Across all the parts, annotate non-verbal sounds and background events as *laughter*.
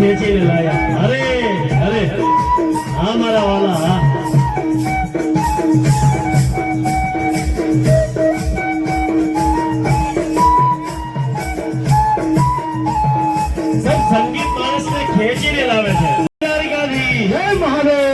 ખેંચીને લાયા. અરે અરે હા મારા વાલા. હા સંગીત માણસને ખેંચીને લાવે છે. મહાદેવ.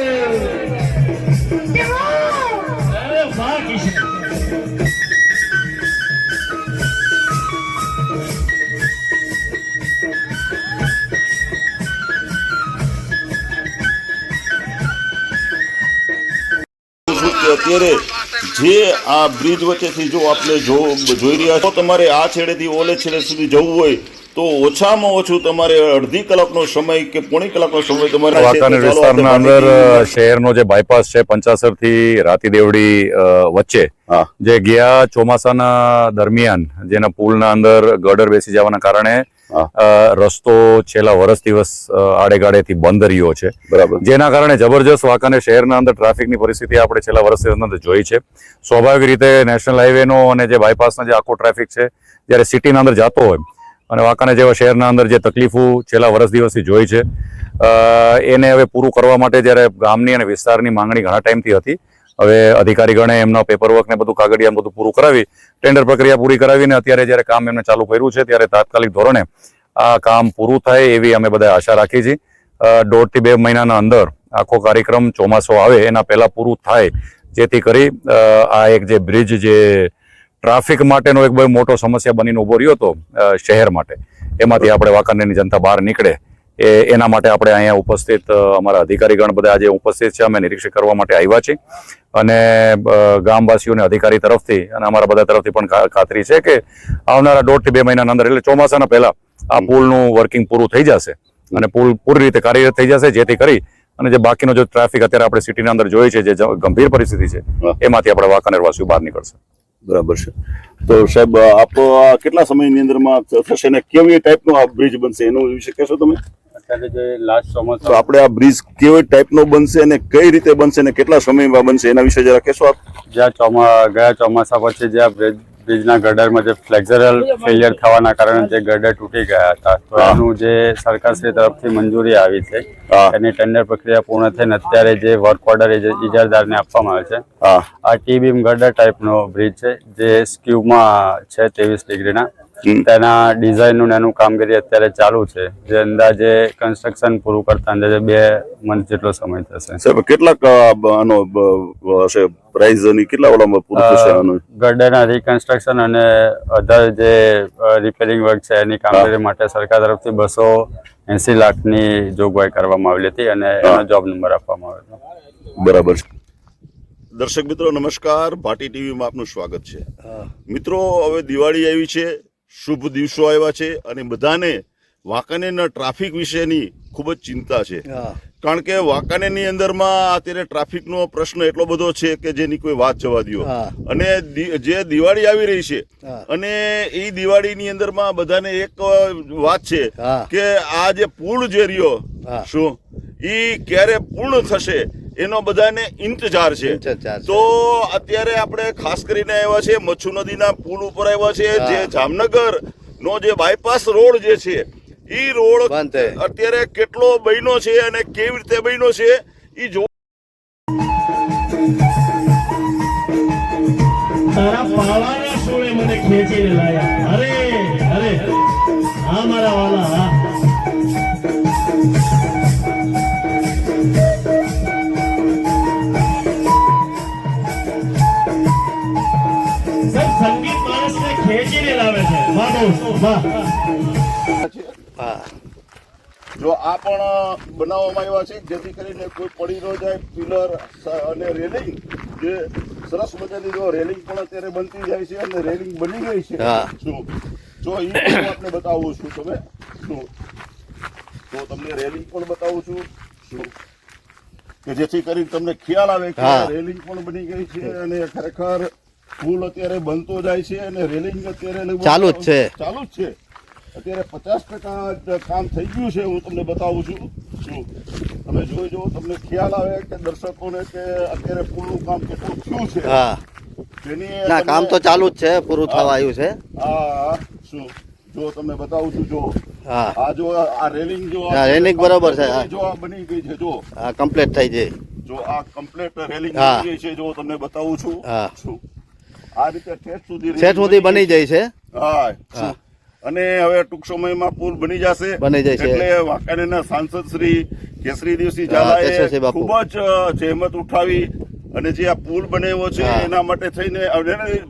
અત્યારે જે આ બ્રિજ વચ્ચેથી જો આપણે જો જોઈ રહ્યા છો તમારે આ છેડેથી ઓલે છેડે સુધી જવું હોય તો ઓછામાં ઓછું તમારે અડધી કલાકનો સમય કે પોણી કલાકનો સમય તમારે. વાંકાનેર વિસ્તારના અંદર શહેરનો જે બાયપાસ છે પંચાસરથી રાતીદેવડી વચ્ચે હા જે ગયા ચોમાસાના દરમિયાન જેના પુલના અંદર ગડર બેસી જવાના કારણે રસ્તો છેલ્લા વર્ષ દિવસ આડેગાડેથી બંધ રહ્યો છે. બરાબર. જેના કારણે જબરજસ્ત વાંકાને શહેરના અંદર ટ્રાફિકની પરિસ્થિતિ આપણે છેલ્લા વર્ષ અંદર જોઈ છે. સ્વાભાવિક રીતે નેશનલ હાઈવેનો અને જે બાયપાસનો જે આખો ટ્રાફિક છે જ્યારે સિટીના અંદર જતો હોય અને વાંકાને જેવા શહેરના અંદર જે તકલીફો છેલ્લા વર્ષ દિવસથી જોઈ છે એને હવે પૂરું કરવા માટે જ્યારે ગામની અને વિસ્તારની માંગણી ઘણા ટાઈમથી હતી હવે અધિકારીગણે એમનો પેપરવર્ક ને બધું કાગળિયા બધું પૂરું કરાવી ટેન્ડર પ્રક્રિયા પૂરી કરાવીને અત્યારે જ્યારે કામ એમને ચાલુ કર્યું છે, ત્યારે તાત્કાલિક ધોરણે આ કામ પૂરું થાય એવી અમે બધા આશા રાખી છીએ દોઢથી બે મહિનાના અંદર આખો કાર્યક્રમ ચોમાસો આવે, એના પહેલા પૂરું થાય, જેથી કરી આ એક જે બ્રિજ જે ટ્રાફિક માટેનો એક બહુ મોટો સમસ્યા બનીને ઊભો રહ્યો હતો શહેર માટે. એમાંથી આપણે વાંકાનેરની જનતા બહાર નીકળે. એ એના માટે આપણે અહીંયા ઉપસ્થિત અમારા અધિકારીગણ બધા આજે ઉપસ્થિત છે. અમે નિરીક્ષણ કરવા માટે આવ્યા છીએ. અને ગામવાસીઓને અધિકારી તરફથી અને અમારા બધા તરફથી પણ ખાતરી છે કે આવનારા દોઢથી બે મહિનાના અંદર એટલે ચોમાસાના પહેલાં આ પુલનું વર્કિંગ પૂરું થઈ જશે. અને પુલ પૂરી રીતે કાર્યરત થઈ જશે જેથી કરી અને જે બાકીનો જે ટ્રાફિક અત્યારે આપણે સિટીના અંદર જોઈએ છે જે ગંભીર પરિસ્થિતિ છે એમાંથી આપણે વાંકાનેરવાસીઓ બહાર નીકળશે. બરાબર છે. તો સાહેબ આપ કેટલા સમયની અંદરમાં થશે ને કેવી ટાઈપનો આ બ્રિજ બનશે? એનું વિશે કહેશો તમે? અત્યારે જે લાસ્ટ તો આપણે આ બ્રિજ કેવી ટાઈપનો બનશે અને કઈ રીતે બનશે અને કેટલા સમયમાં બનશે એના વિશે જરા કહેશો આપ? જ્યાં ચોમા ગયા ચોમાસા પછી જ્યાં બ્રિજ બ્રિજના ગડરમાં જે ફ્લેક્ઝરલ ફેલિયર થવાના કારણે જે ગડર તૂટી ગયા હતા તો એનું જે સરકારશ્રી તરફથી મંજૂરી આવી છે. એની ટેન્ડર પ્રક્રિયા પૂર્ણ થઈને અત્યારે જે વર્ક ઓર્ડર ઇજારદારને આપવામાં આવે છે. આ ટી બીમ ગડર ટાઈપનો બ્રિજ છે જે સ્ક્યુમાં છે ત્રેવીસ ડિગ્રીના. તેના ડિઝાઇનનું ને એનું કામગીરી અત્યારે ચાલુ છે. જે અંદાજે કન્સ્ટ્રક્શન પૂરું કરતા અંદાજે બે મંથ જેટલો સમય થશે. સાહેબ કેટલાક આનો હશે પ્રાઇસ અને કેટલા ઓલામાં પૂરું થશે આનું? ગર્ડરના રિકન્સ્ટ્રક્શન અને અધર જે રિપેરિંગ વર્ક છે એની કામગીરી માટે સરકાર તરફથી બસો એસી લાખની જોગવાઈ કરવામાં આવેલી હતી અને એનો જોબ નંબર આપવામાં આવ્યો બરાબર છે. દર્શક મિત્રો નમસ્કાર. ભાટી ટીવીમાં આપનું સ્વાગત છે. મિત્રો હવે દિવાળી આવી છે. શુભ દિવસો આવ્યા છે અને બધાને વાંકાનેરના ટ્રાફિક વિશેની ખૂબ જ ચિંતા છે. કારણ કે વાંકાનેરની અંદરમાં અત્યારે ટ્રાફિકનો પ્રશ્ન એટલો બધો છે કે જેની કોઈ વાત જવા દો અને જે દિવાળી આવી રહી છે અને એ દિવાળીની અંદરમાં બધાને એક વાત છે કે આ જે પુલ જે રહ્યો શું ઈ ક્યારે પૂર્ણ થશે? એનો બધાને ઇંતજાર છે. તો અત્યારે આપણે ખાસ કરીને આવ્યા છે મચ્છુ નદીના પુલ ઉપર આવ્યા છે જે જામનગર નો જે બાયપાસ રોડ જે છે ઈ રોડ અત્યારે કેટલો બન્યો છે અને કેવી રીતે બન્યો છે ઈ જો તારા પાવાના સોળે મને ખેંચીને લાયા. અરે અરે. હા મારા વાલા હા. જો આ પણ બનાવવામાં આવ્યા છે જેથી કરીને કોઈ પડી ન જાય પિલર અને રેલિંગ જે સરસ મજાની જો રેલિંગ પણ અત્યારે બનતી જાય છે અને રેલિંગ બની ગઈ છે. શું જો એ પણ આપણે બતાવું છું તમે. શું તો તમને રેલિંગ પણ બતાવું છું. શું કે જેથી કરીને તમને ખ્યાલ આવે કે રેલિંગ પણ બની ગઈ છે અને ખરેખર પુલ અત્યારે બનતો જાય છે અને રેલિંગ અત્યારે ચાલુ જ છે. ચાલુ જ છે. અત્યારે પચાસ ટકા કામ થઈ ગયું છે હું તમને બતાવું છું. શું? તમે જોઈ જો તમને ખ્યાલ આવે કે દર્શકોને કે અત્યારે પુલનું કામ કેટલું થયું છે. હા. ના કામ તો ચાલુ જ છે પૂરું થવા આવ્યું છે. આ શું? જો તમને બતાવું છું જો. હા. આ જો આ રેલિંગ જો હા, રેલિંગ બરોબર છે, હા. જો આ બની ગઈ છે જો. આ કમ્પ્લીટ થઈ જાય જો આ કમ્પ્લીટ રેલિંગ હા. બની ગઈ છે જો તમને બતાવું છું. હા. છું આ રીતે ઠેઠ સુધી ઠેઠ સુધી બની જાય છે? હા. અને હવે ટૂંક સમયમાં પુલ બની જશે. બની જાય છે. એટલે વાંકાનેરના સાંસદ શ્રી કેસરી દિવસી ઝાલાએ ખૂબ જ જહેમત ઉઠાવી અને જે આ પુલ બનાવ્યો છે એના માટે થઈને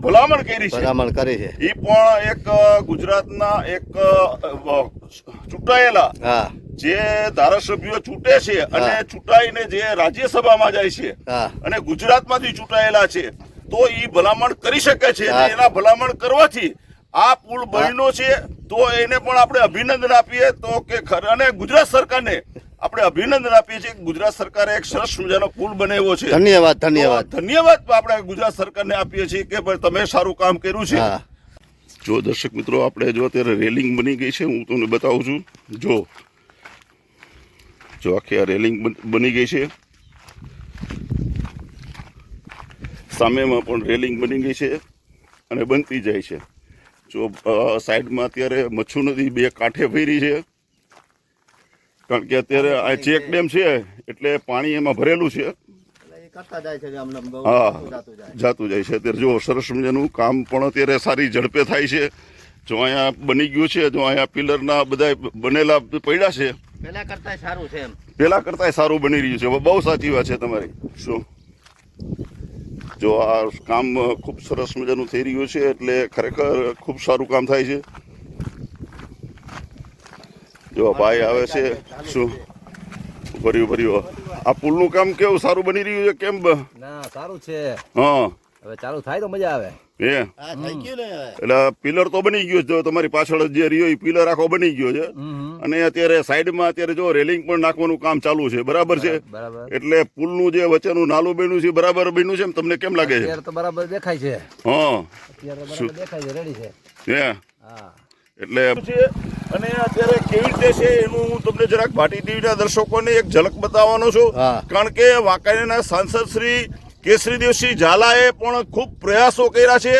ભલામણ કરી છે. ભલામણ કરી છે. એ પણ એક ગુજરાતના એક ચૂંટાયેલા જે ધારાસભ્યો ચૂંટે છે અને હા. ચૂંટાઈને જે રાજ્યસભામાં જાય છે અને ગુજરાતમાંથી ચૂંટાયેલા છે. તો એ ભલામણ કરી શકે છે એના ભલામણ કરવાથી આ પુલ બન્યો છે તો એને પણ આપણે અભિનંદન આપીએ. તો કે ખર- અને ગુજરાત સરકારને આપણે અભિનંદન આપીએ છીએ ગુજરાત સરકારે એક સરસ મજાનો પુલ બનાવ્યો છે. ધન્યવાદ ધન્યવાદ. ધન્યવાદ આપણે ગુજરાત સરકારને આપીએ છીએ કે ભાઈ તમે સારું કામ કર્યું છે. જો દર્શક મિત્રો આપણે જો અત્યારે રેલિંગ બની ગઈ છે હું તમને બતાવું છું. જો. જો આખી આ રેલિંગ બની ગઈ છે. સામેમાં પણ રેલિંગ બની ગઈ છે અને બનતી જાય છે. જો સાઈડમાં અત્યારે મચ્છુ નદી બે કાંઠે ફેરી છે. કારણ કે અત્યારે આ ચેક ડેમ છે એટલે પાણી એમાં ભરેલું છે. હા જાતું જાય. છે. અત્યારે જો સરસ મજાનું કામ પણ અત્યારે સારી ઝડપે થાય છે. જો અહીંયા બની ગયું છે જો અહીંયા પિલરના બધા બનેલા પડ્યા છે. પેલા કરતા સારું છે પેલા કરતા સારું બની રહ્યું છે. બહુ સાચી વાત છે તમારી. શું? જો આ કામ ખૂબ સરસ મજાનું થઈ રહ્યું છે એટલે ખરેખર ખૂબ સારું કામ થાય છે. જો આ ભાઈ આવે છે શું? ભર્યું ભર્યું. આ પુલનું કામ કેવું સારું બની રહ્યું છે કેમ? ના સારું છે. હા. હવે ચાલુ થાય તો મજા આવે. એ. એટલે પિલર તો બની ગયો છે. તમારી પાછળ જે રહ્યો એ પિલર આખો બની ગયો છે. અને અત્યારે સાઈડમાં અત્યારે જો રેલિંગ પણ નાખવાનું કામ ચાલુ છે. બરાબર છે? એટલે પુલનું જે વચ્ચેનું નાલું બન્યું છે બરાબર બન્યું છે એમ તમને કેમ લાગે છે? તો બરાબર દેખાય છે. હા. અત્યારે દેખાય છે રેડી છે. હા? એટલે અને અત્યારે કેવી રીતે છે એનું હું તમને જરાક ભાટી ટીવીના દર્શકોને એક ઝલક બતાવવાનો છું. કારણ કે વાંકાણીના સાંસદ શ્રી કેસરી દેવસિંહ ઝાલાએ પણ ખૂબ પ્રયાસો કર્યા છે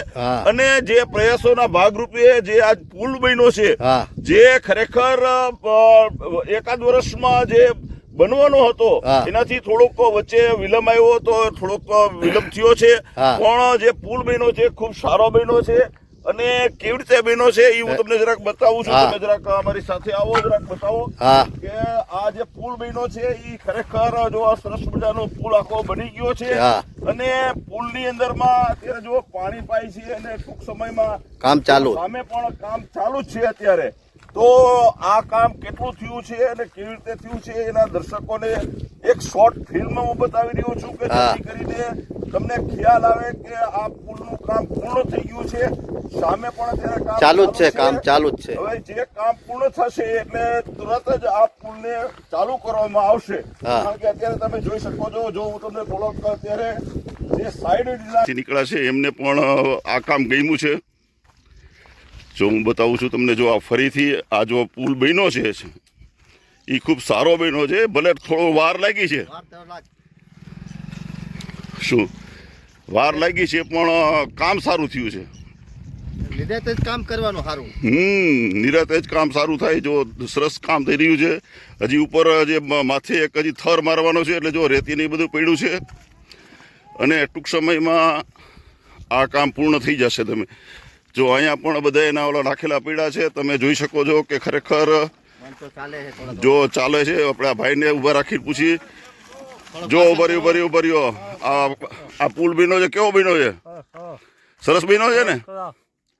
અને જે પ્રયાસોના ભાગરૂપે જે આ પુલ બન્યો છે જે ખરેખર એકાદ વર્ષમાં જે બનવાનો હતો એનાથી થોડોક વચ્ચે વિલંબ આવ્યો તો થોડોક વિલંબ થયો છે. પણ જે પુલ બન્યો છે ખૂબ સારો બન્યો છે. અને કેવી રીતે બહેનો છે એ હું તમને જરાક બતાવું છું. તમે જરાક અમારી સાથે આવો જરાક બતાવો કે આ જે પુલ બહેનો છે એ ખરેખર જો આ સરસ મજાનો પુલ આખો બની ગયો છે. અને પુલની અંદર અંદરમાં અત્યારે જો પાણી પાય છે અને ટૂંક સમયમાં કામ ચાલુ. સામે પણ કામ ચાલુ જ છે અત્યારે. તો આ કામ કેટલું થયું છે અને કેવી રીતે થયું છે એના દર્શકોને એક શોર્ટ ફિલ્મ હું બતાવી રહ્યો છું કે જેથી કરીને તમને ખ્યાલ આવે કે આ પુલનું કામ પૂર્ણ થઈ ગયું છે? સામે પણ અત્યારે કામ ચાલુ જ છે કામ ચાલુ જ છે. હવે જે કામ પૂર્ણ થશે એટલે તરત જ આ પુલને ચાલુ કરવામાં આવશે. કારણ કે અત્યારે તમે જોઈ શકો છો જો હું તમને થોડોક અત્યારે જે સાઈડ નીકળ્યા છે એમને પણ આ કામ ગમ્યું છે. જો હું બતાવું છું તમને જો આ ફરીથી આ જો પુલ બન્યો છે એ ખૂબ સારો બન્યો છે ભલે થોડો વાર લાગી છે. શું? વાર લાગી છે પણ કામ સારું થયું છે. નિરાતે જ કામ કરવાનું સારું. હમ નિરાતે જ કામ સારું થાય. જો સરસ કામ થઈ રહ્યું છે. હજી ઉપર જે માથે એક હજી થર મારવાનો છે એટલે જો રેતી નહીં એ બધું પડ્યું છે. અને ટૂંક સમયમાં આ કામ પૂર્ણ થઈ જશે તમે. જો અહીંયા પણ બધા એના ઓલા નાખેલા પીડા છે તમે જોઈ શકો છો કે ખરેખર જો ચાલે છે આપણા ભાઈને ઊભા રાખી પૂછી જો ભર્યું ભર્યું ઉભર્યું આ આ પુલ બીનો છે કેવો બીનો છે? સરસ બીનો છે ને?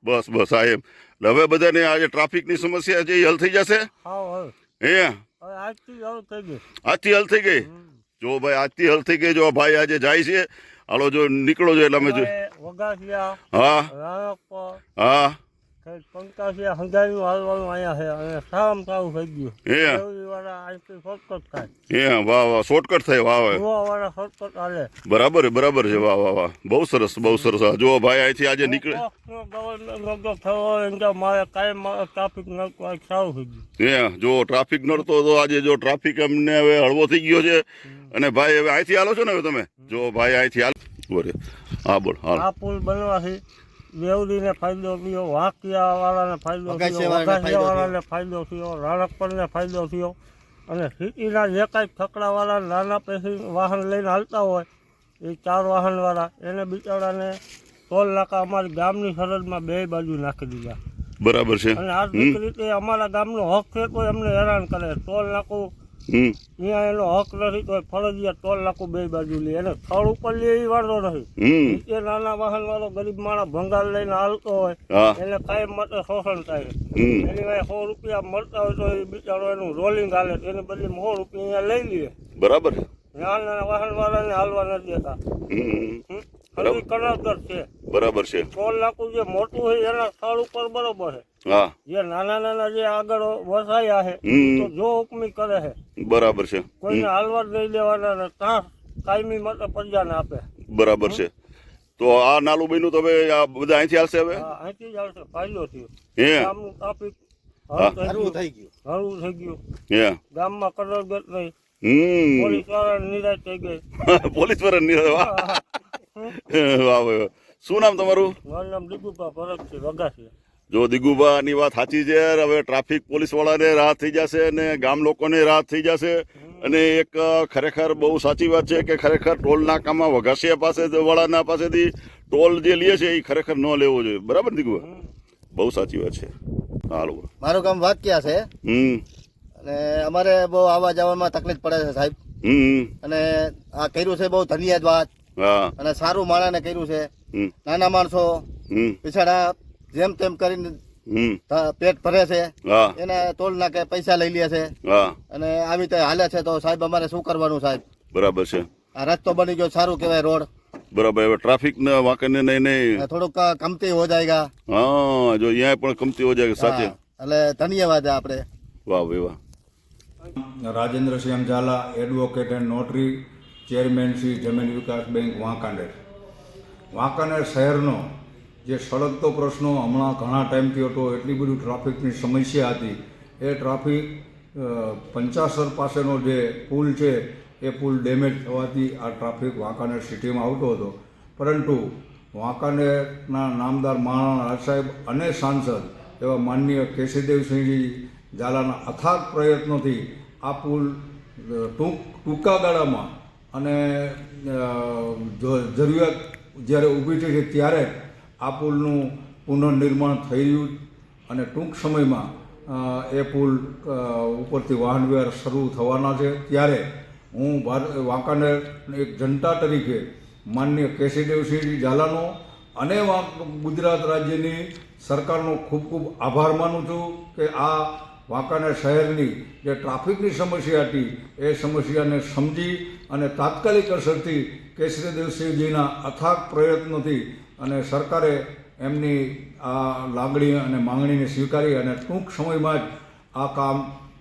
બસ બસ આ એમ. હવે બધાને આ જે ટ્રાફિકની સમસ્યા છે એ હલ થઈ જશે? હે આજથી હલ થઈ ગઈ. જો ભાઈ આજથી હલ થઈ ગઈ જો ભાઈ આજે જાય છે. હાલો જો નીકળો છો એટલે અમે જો હા. હા. પંકાસિયા હંગાવી હાલવાનું અહીંયા છે. અને સામ થઈ ગયું. હે. વાળા આજથી શોર્ટકટ થાય. હે વાહ વાહ શોર્ટકટ થાય વાહ વાહ. વાળા શોર્ટકટ હાલે. બરાબર બરાબર છે વાહ વાહ વાહ. બહુ સરસ બહુ સરસ. જો ભાઈ અહીંથી આજે નીકળે. ગવર્નર થયો એમ કે મારે કાંઈ મારે ટ્રાફિક નતું સારું થઈ ગયું. હે જો ટ્રાફિક નડતો તો આજે જો ટ્રાફિક અમને હવે હળવો થઈ ગયો છે. અને ભાઈ હવે અહીંથી હાલો છો ને હવે તમે? જો ભાઈ અહીંથી હાલ. બોલે. હા બોલ હા આ પુલ બનવાથી દેવડીને ફાયદો થયો વાંકિયાવાળાને ફાયદો થયો વઘાસિયાવાળાને ફાયદો થયો. રાણકપણને ફાયદો થયો. અને સિટીના જે કાંઈ થકડાવાળા નાના પેસી વાહન લઈને હાલતા હોય એ ચાર વાહનવાળા એને બિચારાને ટોલ નાકા અમારી ગામની સરહદમાં બે બાજુ નાખી દીધા. બરાબર છે. અને આ રીતે અમારા ગામનો હક છે તો એમને હેરાન કરે. ટોલ નાકું અહીંયા એનો હક નથી તો ફરજિયાત ટોલ નાકું બે બાજુ લે. એને સ્થળ ઉપર લે એ વાંધો નથી. નીચે નાના વાહન વાળો ગરીબ માણસ ભંગાર લઈને હાલતો હોય એને કાયમ માટે શોષણ થાય. એની વાય સો રૂપિયા મળતા હોય તો એ બિચારો એનું રોલિંગ હાલે એને બદલે સો રૂપિયા અહીંયા લઈ લે. બરાબર. નાના વાહન વાળાને હાલવા નથી દેતા. હમ? છે. બરાબર છે. ટોલ નાકું જે મોટું હોય એના સ્થળ ઉપર બરોબર છે. હા. જે નાના નાના જે આગળ વસાયા છે તો જો હુકમી કરે છે. બરાબર છે. કોઈને હાલવા જ નહીં દેવાના ને ત્યાં કાયમી માટે પંજાને આપે. બરાબર છે. તો આ નાલું બન્યું તો હવે આ બધા અહીંથી હાલશે હવે? અહીંથી જ આવશે ફાયદો થયો. હે. ગામનું ટ્રાફિક હા. હરવું થઈ ગયું. હળવું થઈ ગયું. હે. ગામમાં કદરગત નહીં. હમ. પોલીસવાળા નિરાશ થઈ ગઈ. *laughs* પોલીસવાળા વાહ. વાહ વાહ. શું નામ તમારું? મારું નામ દીપુભા ભરત છે વઘાસી જો દિગુબાની વાત સાચી છે હવે ટ્રાફિક પોલીસ વાળાને રાહત થઈ જશે અને ગામ લોકોને રાહત થઈ જશે. અને એક ખરેખર બહુ સાચી વાત છે કે ખરેખર ટોલ નાકામાં વઘાસિયા પાસે વાળાના પાસેથી ટોલ જે લે છે એ ખરેખર ન લેવો જોઈએ. બરાબર દિગુબા બહુ સાચી વાત છે. હાલો. મારું વાત વાક્યા છે. હમ. અને અમારે બહુ આવવા જવામાં તકલીફ પડે છે સાહેબ. હમ અને આ કર્યું છે બહુ ધન્યવાદ હા અને સારું માણસને કર્યું છે. નાના માણસો. બિચારા જેમ તેમ કરીને પેટ ભરે છે. હા. એને ટોલ નાકે પૈસા લઈ લે છે. અને આવી રીતે હાલે છે તો સાહેબ અમારે શું કરવાનું સાહેબ? બરાબર છે. આ રસ્તો બની ગયો સારું કેવાય રોડ. બરાબર હવે ટ્રાફિક ને વાંકને નહીં નહીં. થોડુંક કમતી હો જાયગા હા જો અહીંયા પણ કમતી હો જાયગા સાચે. એટલે ધન્યવાદ આપણે. વાહ વાહ વાહ. Shyam Jhala advocate and notary chairman Shri જમીન વિકાસ બેંક વાંકાનેર. વાંકાનેર શહેરનો જે સળગતો પ્રશ્નો હમણાં ઘણા ટાઈમથી હતો, એટલી બધી ટ્રાફિકની સમસ્યા હતી. એ ટ્રાફિક પંચાસર પાસેનો જે પુલ છે, એ પુલ ડેમેજ થવાથી આ ટ્રાફિક વાંકાનેર સિટીમાં આવતો હતો. પરંતુ વાંકાનેરના નામદાર મહારાણા રાજ સાહેબ અને સાંસદ એવા માનનીય કેશીદેવસિંહજી ઝાલાના અથાગ પ્રયત્નોથી આ પુલ ટૂંક, ટૂંકા ગાળામાં અને જરૂરિયાત જ્યારે ઊભી થઈ છે ત્યારે આ પુલનું પુનઃનિર્માણ થઈ રહ્યું અને ટૂંક સમયમાં એ પુલ ઉપરથી વાહન વ્યવહાર શરૂ થવાના છે. ત્યારે હું વાંકાનેર એક જનતા તરીકે માનનીય કેશીદેવસિંહજી ઝાલાનો અને ગુજરાત રાજ્યની સરકારનો ખૂબ ખૂબ આભાર માનું છું કે આ વાંકાનેર શહેરની જે ટ્રાફિકની સમસ્યા હતી, એ સમસ્યાને સમજી અને તાત્કાલિક અસરથી કેશરીદેવસિંહજીના અથાગ પ્રયત્નોથી અને સરકારે એમની આ લાગણી અને માંગણીને સ્વીકારી અને ટૂંક સમયમાં જ આ કામ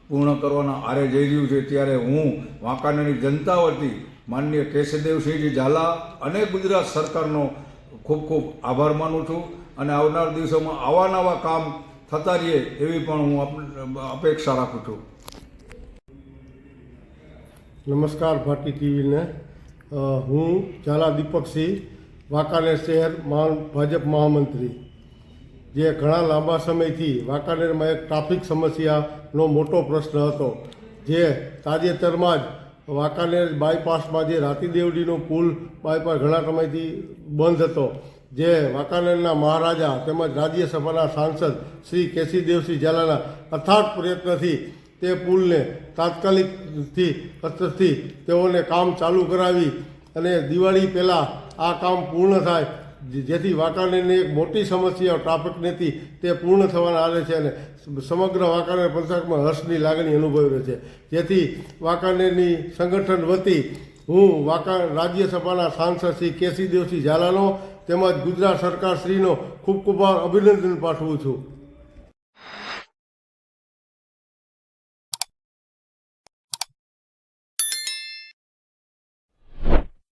પૂર્ણ કરવાના આરે જઈ રહ્યું છે. ત્યારે હું વાંકાનેરની જનતા વતી માનનીય કેશવદેવસિંહજી ઝાલા અને ગુજરાત સરકારનો ખૂબ ખૂબ આભાર માનું છું અને આવનાર દિવસોમાં આવા નવા કામ થતા રહીએ એવી પણ હું અપેક્ષા રાખું છું. નમસ્કાર ભારતી ટીવીને. હું ઝાલા દીપકસિંહ, વાંકાનેર શહેર મહા ભાજપ મહામંત્રી. જે ઘણા લાંબા સમયથી વાંકાનેરમાં એક ટ્રાફિક સમસ્યાનો મોટો પ્રશ્ન હતો. જે તાજેતરમાં જ વાંકાનેર બાયપાસમાં જે રાતીદેવડીનો પુલ બાયપાસ ઘણા સમયથી બંધ હતો. જે વાંકાનેરના મહારાજા તેમજ રાજ્યસભાના સાંસદ શ્રી કેસીદેવસિંહ ઝાલાના અથાગ પ્રયત્નથી તે પુલને તાત્કાલિકથી અસરથી તેઓને કામ ચાલુ કરાવી અને દિવાળી પહેલાં આ કામ પૂર્ણ થાય. જેથી વાંકાનેરની એક મોટી સમસ્યા ટ્રાફિકની હતી તે પૂર્ણ થવાના આરે છે અને સમગ્ર વાંકાનેર પંથકમાં હર્ષની લાગણી અનુભવી રહી છે. જેથી વાંકાનેરની સંગઠન વતી હું વાંકા રાજ્યસભાના સાંસદ શ્રી કેસી દેવસિંહ ઝાલાનો તેમજ ગુજરાત સરકાર શ્રીનો ખૂબ ખૂબ અભિનંદન પાઠવું છું.